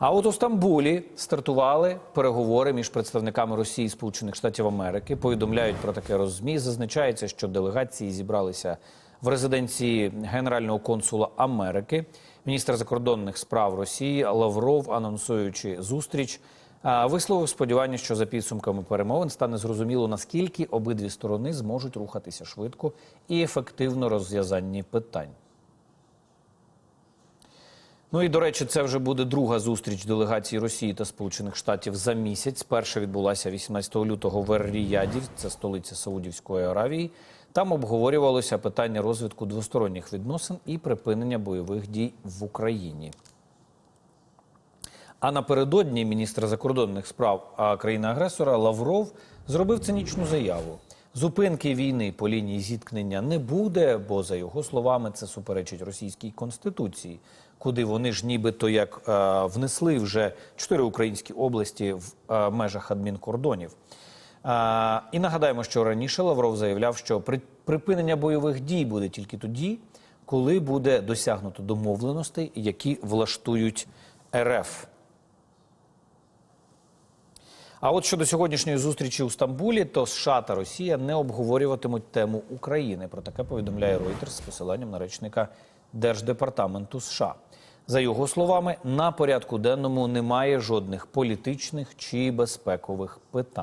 А от у Стамбулі стартували переговори між представниками Росії і Сполучених Штатів Америки. Повідомляють про таке роззмі. Зазначається, що делегації зібралися в резиденції генерального консула Америки. Міністр закордонних справ Росії Лавров, анонсуючи зустріч, висловив сподівання, що за підсумками перемовин стане зрозуміло, наскільки обидві сторони зможуть рухатися швидко і ефективно розв'язанні питань. Ну і до речі, це вже буде друга зустріч делегації Росії та Сполучених Штатів за місяць. Перша відбулася 18 лютого в Ер-Ріяді, це столиця Саудівської Аравії. Там обговорювалося питання розвитку двосторонніх відносин і припинення бойових дій в Україні. А напередодні міністр закордонних справ країни-агресора Лавров зробив цинічну заяву. Зупинки війни по лінії зіткнення не буде, бо за його словами це суперечить російській конституції, куди вони ж нібито як е, внесли вже чотири українські області в е, межах адмінкордонів. Е, і нагадаємо, що раніше Лавров заявляв, що при, припинення бойових дій буде тільки тоді, коли буде досягнуто домовленостей, які влаштують РФ. А от щодо сьогоднішньої зустрічі у Стамбулі, то США та Росія не обговорюватимуть тему України. Про таке повідомляє Reuters з посиланням на речника Держдепартаменту США. За його словами, на порядку денному немає жодних політичних чи безпекових питань.